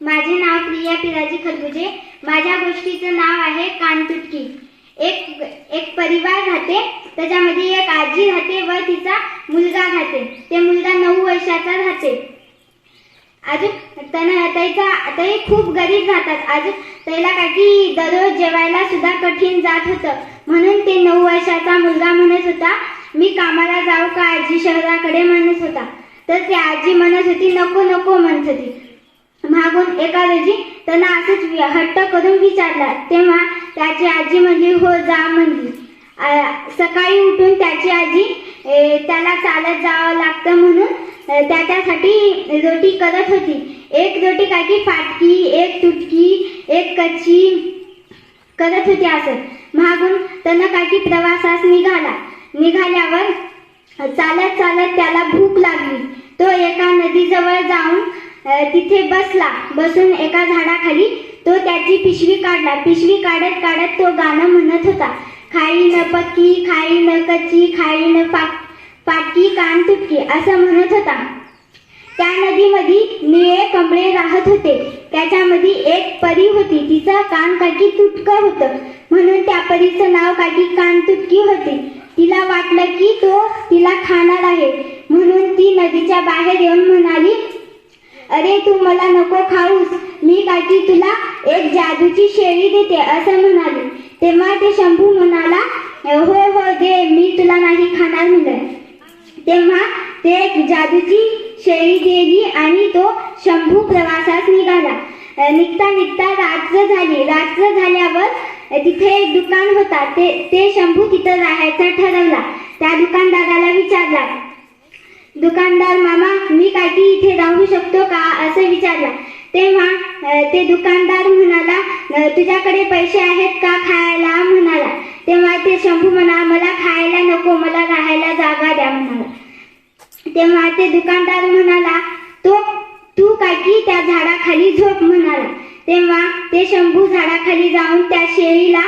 माझे नाव प्रिया पिराजी खरबुजे माझ्या गोष्टीचं नाव आहे कानतुटकी एक एक परिवार राहते त्याच्यामध्ये एक आजी राहते व तिचा मुलगा राहते. ते मुलगा नऊ वर्षाचा राहते. अजून त्यांना त्याचा ते खूप गरीब राहतात. अजून त्याला काही दररोज जेवायला सुद्धा कठीण जात होतं. म्हणून ते नऊ वर्षाचा मुलगा म्हणत होता मी कामाला जाऊ का आजी शहराकडे? म्हणत होता. तर ती आजी म्हणत होती नको नको म्हणत होती. मागून एका रोजी त्यांना असंच हट्ट करून विचारला. तेव्हा त्याची आजी म्हणली हो जा म्हणली. सकाळी उठून त्याची आजी त्याला चालत जावं लागतं म्हणून त्याच्यासाठी रोटी करत होती. एक रोटी काय की फाटकी एक तुटकी एक कच्ची करत होती असं. मागून त्यानं काय की प्रवासास निघाला. निघाल्यावर चालत चालत त्याला भूक लागली. तो एका नदीजवळ जाऊन तिथे बसला. बसून एका झाडाखाली तो त्याची पिशवी काढला. पिशवी काढत काढत तो गाणं म्हणत होता. खाई न पक्की खाई न कच्ची खाई न पाक पाटकी कान तुटकी असं म्हणत होता. त्या नदीमध्ये निळे कमळे राहत होते. त्याच्यामध्ये एक परी होती. तिचं कान काकी तुटकं होतं. म्हणून त्या परीचं नाव काकी कान तुटकी होती. तिला वाटलं की तो तिला खाणार आहे. म्हणून ती नदीच्या बाहेर येऊन म्हणाली अरे तू मला नको खाऊस. मी काकी तुला एक जादूची शेळी देते असं म्हणाली. तेव्हा ते शंभू म्हणाला हो हो दे मी तुला नाही खाणार म्हणलं. तेव्हा ते एक जादूची शेळी दिली आणि तो शंभू प्रवासास निघाला. निघता निघता रात्र झाली. रात्र झाल्यावर तिथे एक दुकान होता. ते ते शंभू तिथं राहायचा ठरवला. त्या दुकानदाराला विचारला दुकानदार मामा मी काठी इथे राहू शकतो का? असं विचारला. तेव्हा ते दुकानदार म्हणाला तुझ्याकडे पैसे आहेत का खायला? म्हणाला. तेव्हा ते शंभू म्हणा मला खायला नको मला राहायला जागा द्या म्हणाला. तेव्हा ते दुकानदार म्हणाला तो तू काकी त्या झाडाखाली झोप म्हणाला. तेव्हा ते शंभू झाडाखाली जाऊन त्या शेळीला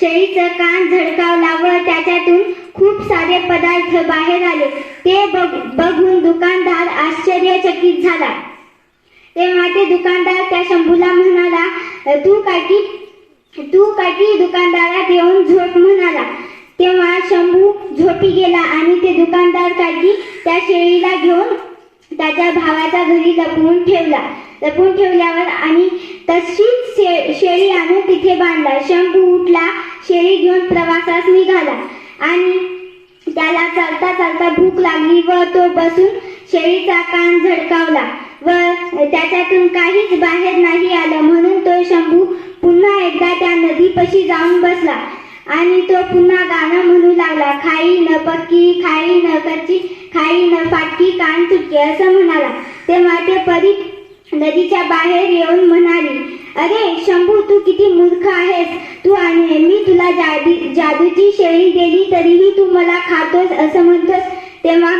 शेळीचं कान झडकावला व त्याच्यातून खूप सारे पदार्थ बाहेर आले. ते बघ- बघून दुकानदार आश्चर्यचकित झाला. तेव्हा ते दुकानदार त्या शंभूला म्हणाला तू काकी तू काकी दुकानदारात येऊन झोप म्हणाला. तेव्हा शंभू झोपी गेला आणि ते दुकानदार काकी त्या शेळीला घेऊन त्याच्या भावाच्या घरी लपवून ठेवला. लपवून ठेवल्यावर आणि तशीच शे शेळी आणून तिथे बांधला. शंभू उठला शेळी घेऊन प्रवासास निघाला. आणि त्याला चालता चालता भूक लागली व तो बसून शेळीचा कान झडकावला व त्याच्यातून काहीच बाहेर नाही आलं. म्हणून तो शंभू पुन्हा एकदा त्या नदीपाशी जाऊन बसला आणि तो पुन्हा गाणं म्हणू लागला खाई न पक्की खाई न कच्ची खाई न फाटकी कान तुटकी असं म्हणाला. तेव्हा ते परी नदीच्या बाहेर येऊन म्हणाली अरे शंभू तू किती मूर्ख आहेस. तू आणि मी तुला जादू जादूची शेळी दिली तरीही तू मला खातोस असं म्हणतोस. तेव्हा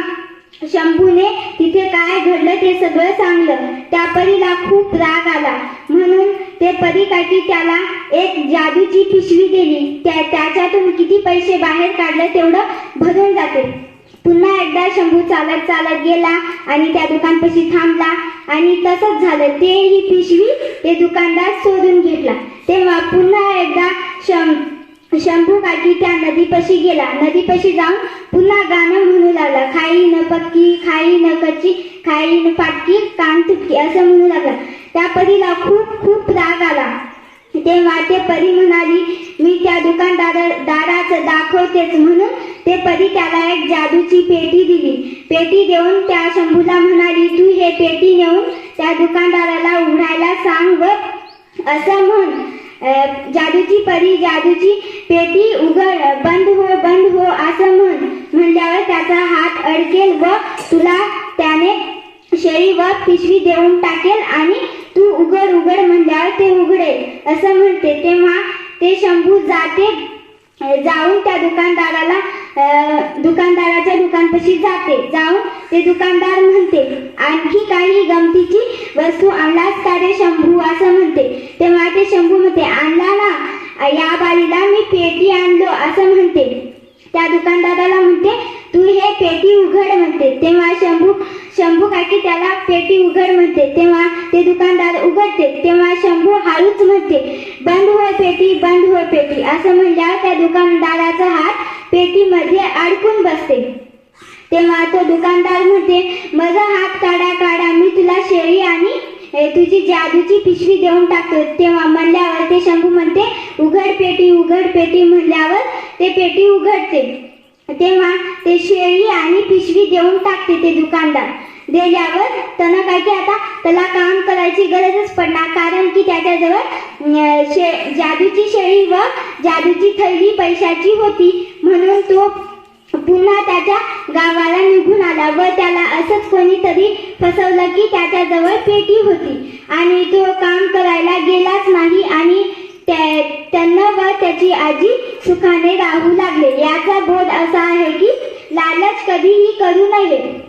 शंभूने तिथे काय घडलं ते सगळं सांगलं. त्या परीला खूप राग आला. म्हणून ते परीकाठी त्याला एक जादूची पिशवी दिली. त्या त्याच्यातून किती पैसे बाहेर काढले तेवढं भरून जाते. पुन्हा एकदा शंभू चालत चालत गेला आणि त्या दुकानपाशी थांबला. आणि तसंच झालं. ते ही पिशवी ते दुकानदार शोधून घेतला. तेव्हा पुन्हा एकदा शं शंभू काकी त्या नदीपाशी गेला. नदीपाशी जाऊन पुन्हा गाणं म्हणू लागला. खाई न पक्की खाई न कच्ची खाई न फाटकी कान तुटकी असं म्हणू लागला. त्या परीला खूप खूप राग आला. तेव्हा ते परी म्हणाली मी त्या दुकानदारा दाराचं दाखवतेच म्हणून ते परी त्याला एक जादूची पेटी दिली. पेटी देऊन त्या शंभूला म्हणाली तू हे पेटी नेऊन त्या दुकानदाराला उघडायला सांग व असं म्हण. जादूची परी जादूची पेटी उघड बंद हो बंद हो असं म्हण. म्हणल्यावर त्याचा हात अडकेल व तुला त्याने शेळी व पिशवी देऊन टाकेल आणि तू उघड उघड म्हणल्यावर ते उघडेल. असं म्हणते तेव्हा ते शंभू जाते जाऊन त्या दुकानदाराला दुकानदाराच्या दुकानपाशी जाते. जाऊन ते दुकानदार म्हणते आणखी काही गमतीची वस्तू आणलास का रे शंभू? असं म्हणते. तेव्हा ते शंभू म्हणते आणला ना. या बारीला मी पेटी आणलो असं म्हणते. त्या दुकानदाराला म्हणते तू हे पेटी उघड म्हणते. तेव्हा शंभू शंभू काकी त्याला पेटी उघड म्हणते. तेव्हा ते दुकानदार उघडते. तेव्हा शंभू हळूच म्हणते बंद होय पेटी बंद होय पेटी असं म्हणल्यावर त्या दुकानदाराचा हात पेटीमध्ये अडकून बसते. तेव्हा तो दुकानदार म्हणते माझा हात काढा काढा मी तुला शेळी आणि तुझी जादूची पिशवी देऊन टाकतो. तेव्हा म्हणल्यावर ते शंभू म्हणते उघड पेटी उघड पेटी म्हणल्यावर ते पेटी उघडते. तेव्हा ते शेळी आणि पिशवी देऊन टाकते ते दुकानदार. दिल्यावर त्यानं काय की आता त्याला काम करायची गरजच पडणार. कारण की त्याच्याजवळ शे जादूची शेळी व जादूची थैली पैशाची होती. म्हणून तो पुन्हा त्याच्या गावाला निघून आला व त्याला असंच कोणीतरी फसवलं की त्याच्याजवळ पेटी होती. आणि तो काम करायला गेलाच नाही आणि त्या- त्यांना व त्याची आजी सुखाने राहू लागले. याचा बोध असा आहे की लालच कधीही करू नये.